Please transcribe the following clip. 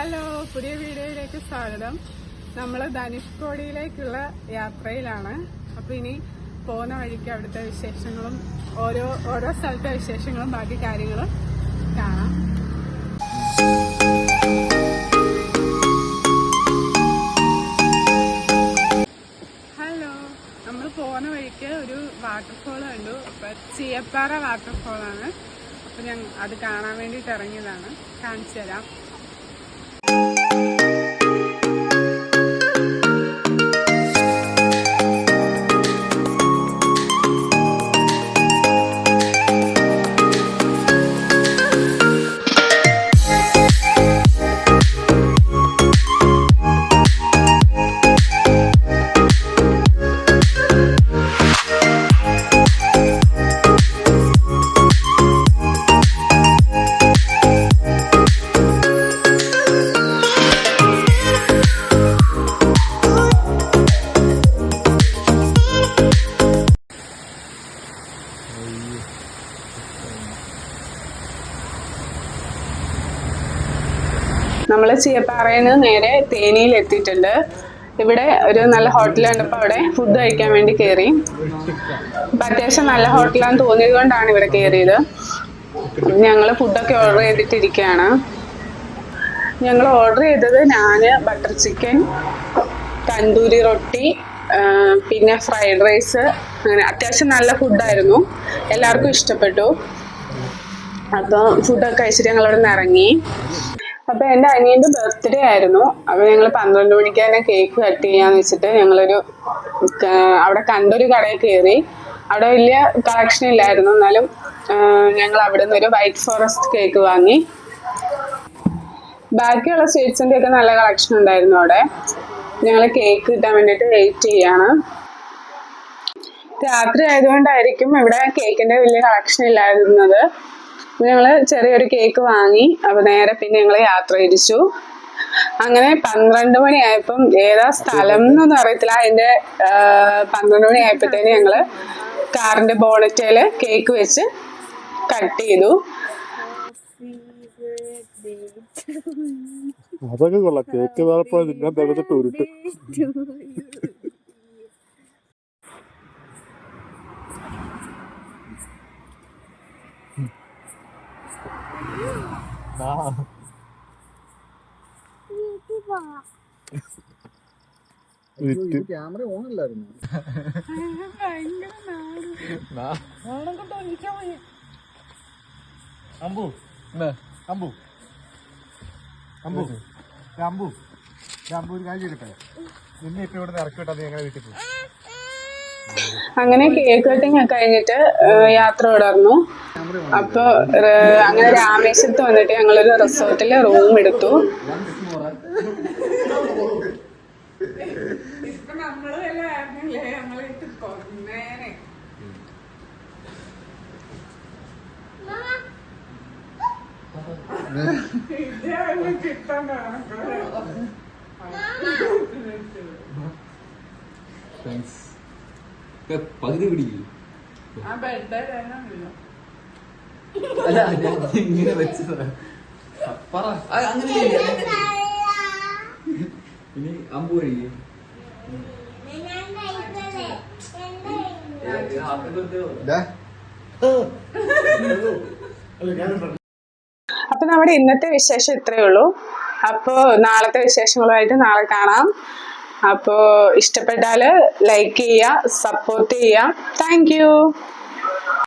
Hello പുതിയ വീഡിയോയിലേക്ക് സ്വാഗതം. നമ്മൾ ധനുഷ്കോടിയിലേക്കുള്ള യാത്രയിലാണ്. അപ്പോൾ ഇനി പോകുന്ന വഴിക്ക് അവിടുത്തെ വിശേഷങ്ങളും ഓരോ ഓരോ സ്ഥലത്തെ വിശേഷങ്ങളും ബാക്കി കാര്യങ്ങളും കാണാം. ഹലോ നമ്മൾ പോകുന്ന വഴിക്ക് ഒരു വാട്ടർഫോൾ കണ്ടു. അപ്പം ചീയപ്പാറ വാട്ടർഫോളാണ് അപ്പം ഞാൻ അത് കാണാൻ വേണ്ടിയിട്ട് ഇറങ്ങിയതാണ്. കാണിച്ചു തരാം. Thank you. നമ്മൾ ചീയപ്പാറയിൽ നിന്ന് നേരെ തേനിയിൽ എത്തിയിട്ടുണ്ട് ഇവിടെ ഒരു നല്ല ഹോട്ടൽ കണ്ടപ്പോൾ അവിടെ ഫുഡ് കഴിക്കാൻ വേണ്ടി കയറി അപ്പം അത്യാവശ്യം നല്ല ഹോട്ടലാന്ന് തോന്നിയത് കൊണ്ടാണ് ഇവിടെ കയറിയത് ഞങ്ങൾ ഫുഡൊക്കെ ഓർഡർ ചെയ്തിട്ടിരിക്കുകയാണ് ഞങ്ങൾ ഓർഡർ ചെയ്തത് നാന് ബട്ടർ ചിക്കൻ തന്തൂരി റൊട്ടി പിന്നെ ഫ്രൈഡ് റൈസ് അങ്ങനെ അത്യാവശ്യം നല്ല ഫുഡായിരുന്നു എല്ലാവർക്കും ഇഷ്ടപ്പെട്ടു. അപ്പോൾ ഫുഡൊക്കെ കഴിച്ചിട്ട് ഞങ്ങൾ അവിടെ നിന്ന് ഇറങ്ങി. അപ്പൊ എന്റെ അനിയന്റെ ബർത്ത്ഡേ ആയിരുന്നു. അപ്പൊ ഞങ്ങൾ പന്ത്രണ്ട് മണിക്ക് തന്നെ കേക്ക് കട്ട് ചെയ്യാന്ന് വെച്ചിട്ട് ഞങ്ങളൊരു അവിടെ കണ്ടൊരു കടയിൽ കയറി അവിടെ വലിയ കളക്ഷൻ ഇല്ലായിരുന്നു. എന്നാലും ഞങ്ങൾ അവിടെ നിന്ന് ഒരു വൈറ്റ് ഫോറസ്റ്റ് കേക്ക് വാങ്ങി. ബാക്കിയുള്ള സ്വീറ്റ്സിന്റെ ഒക്കെ നല്ല കളക്ഷൻ ഉണ്ടായിരുന്നു അവിടെ. ഞങ്ങൾ കേക്ക് കിട്ടാൻ വേണ്ടിയിട്ട് വെയിറ്റ് ചെയ്യാണ്. രാത്രി ആയതുകൊണ്ടായിരിക്കും ഇവിടെ കേക്കിന്റെ വലിയ കളക്ഷൻ ഇല്ലായിരുന്നത് ഞങ്ങൾ ചെറിയൊരു കേക്ക് വാങ്ങി അപ്പൊ നേരെ പിന്നെ ഞങ്ങൾ യാത്ര തിരിച്ചു. അങ്ങനെ പന്ത്രണ്ട് മണിയായപ്പം ഏതാ സ്ഥലം എന്നൊന്നും അറിയത്തില്ല. അതിന്റെ പന്ത്രണ്ട് മണി ആയപ്പോഴത്തേന് ഞങ്ങൾ കാറിന്റെ ബോണറ്റയിൽ കേക്ക് വെച്ച് കട്ട് ചെയ്തു. അതൊക്കെ കൊള്ളാം. കേക്ക് തിന്നാൻ തകർത്തിട്ട് ഉരുട്ട്? ക്യാമറ ഓൺ അല്ലായിരുന്നു അമ്പു അമ്പു അമ്പു അമ്പു അമ്പു ഒരു കാര്യം ചെയ്യട്ടെ? നിന്നെ ഇപ്പൊ ഇവിടെ ഇറക്കി വിട്ടാ നീ എങ്ങനെ വീട്ടിൽ പോകും അങ്ങനെ കേക്ക് കട്ടിങ് ഒക്കെ കഴിഞ്ഞിട്ട് യാത്ര തുടർന്നു അപ്പൊ അങ്ങനെ രാമേശ്വരത്ത് വന്നിട്ട് ഞങ്ങളൊരു റിസോർട്ടിൽ റൂം എടുത്തു. പകുതി പിടിക്കും അല്ല ഞാൻ ഇങ്ങനെ വെച്ചതാ പറ. ആ, അങ്ങനെ. ഇനി അമ്പു കഴിക്കും അപ്പൊ നമ്മുടെ ഇന്നത്തെ വിശേഷം ഇത്രയേ ഉള്ളൂ. അപ്പോ നാളത്തെ വിശേഷങ്ങളുമായിട്ട് നാളെ കാണാം. അപ്പോ ഇഷ്ടപ്പെട്ടാൽ ലൈക്ക് ചെയ്യുക സപ്പോർട്ട് ചെയ്യുക താങ്ക്